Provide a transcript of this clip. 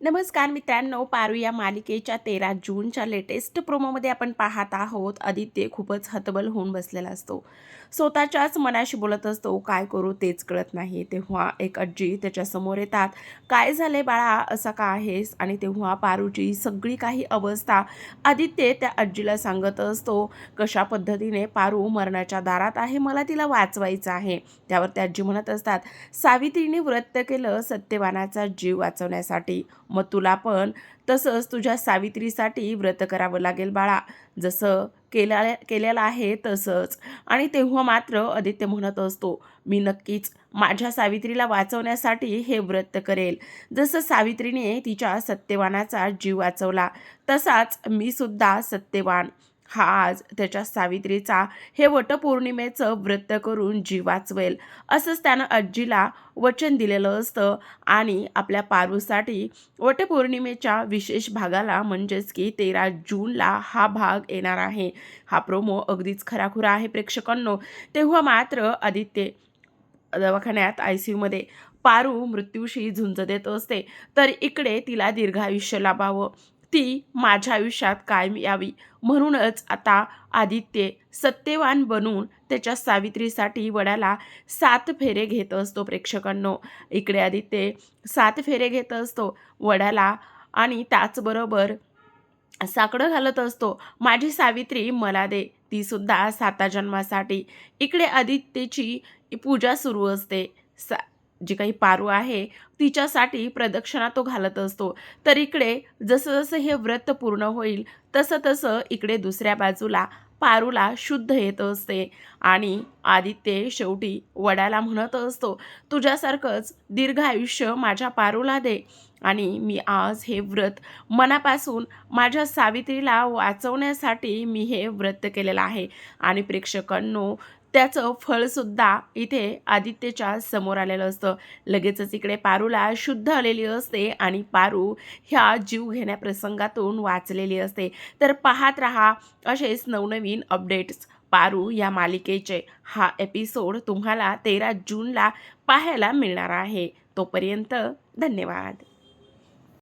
नमस्कार मित्रांनो पारू या मालिकेच्या तेरा जूनच्या लेटेस्ट प्रोमोमध्ये आपण पाहत आहोत. आदित्य खूपच हतबल होऊन बसलेला असतो. स्वतःच्याच मनाशी बोलत असतो काय करू तेच कळत नाही. तेव्हा एक आजी त्याच्यासमोर येतात. काय झाले बाळा? असं का आहेस? आणि तेव्हा पारूची सगळी काही अवस्था आदित्य त्या आजीला सांगत असतो. कशा पद्धतीने पारू मरणाच्या दारात आहे? मला तिला वाचवायचं आहे. त्यावर त्या आजी म्हणत असतात सावित्रीने व्रत केलं सत्यवानाचा जीव वाचवण्यासाठी. मग तुला पण तसंच तुझ्या सावित्रीसाठी व्रत करावं लागेल बाळा. जसं केल्या केलेलं आहे तसंच. आणि तेव्हा मात्र आदित्य म्हणत असतो मी नक्कीच माझ्या सावित्रीला वाचवण्यासाठी हे व्रत करेल. जसं सावित्रीने तिच्या सत्यवानाचा जीव वाचवला तसाच मी सुद्धा सत्यवान. हा आज त्याच्या सावित्रीचा हे वटपौर्णिमेचं व्रत करून जीव वाचवेल. असंच त्यानं आजीला वचन दिलेलं असतं आणि आपल्या पारूसाठी वटपौर्णिमेच्या विशेष भागाला म्हणजेच की तेरा जूनला हा भाग येणार आहे. हा प्रोमो अगदीच खराखुरा आहे प्रेक्षकांनो. तेव्हा मात्र आदित्य दवाखान्यात आय सी यूमध्ये पारू मृत्यूशी झुंज देत असते. तर इकडे तिला दीर्घायुष्य लाभावं. ती माझ्या आयुष्यात कायम यावी. म्हणूनच आता आदित्य सत्यवान बनून त्याच्या सावित्रीसाठी वड्याला सात फेरे घेत असतो प्रेक्षकांनो. इकडे आदित्य सात फेरे घेत असतो वड्याला आणि त्याचबरोबर साकडं घालत असतो. माझी सावित्री मला दे ती सुद्धा साता जन्मासाठी. इकडे आदित्यची पूजा सुरू असते. सा जी काही पारू आहे तिच्यासाठी प्रदक्षिणा तो घालत असतो. तर इकडे जसं जसं हे व्रत पूर्ण होईल तसं तसं इकडे दुसऱ्या बाजूला पारूला शुद्ध येत असते. आणि आदित्य शेवटी वडाला म्हणत असतो तुझ्यासारखंच दीर्घ आयुष्य माझ्या पारूला दे आणि मी आज हे व्रत मनापासून माझ्या सावित्रीला वाचवण्यासाठी मी हे व्रत केलेलं आहे. आणि प्रेक्षकांनो त्याचं फळसुद्धा इथे आदित्यच्या समोर आलेलं असतं. लगेचच इकडे पारूला शुद्ध आलेली असते आणि पारू ह्या जीव घेण्या प्रसंगातून वाचलेली असते. तर पाहत रहा असेच नवनवीन अपडेट्स पारू या मालिकेचे हा एपिसोड तुम्हाला तेरा जूनला पाहायला मिळणार आहे. तोपर्यंत धन्यवाद.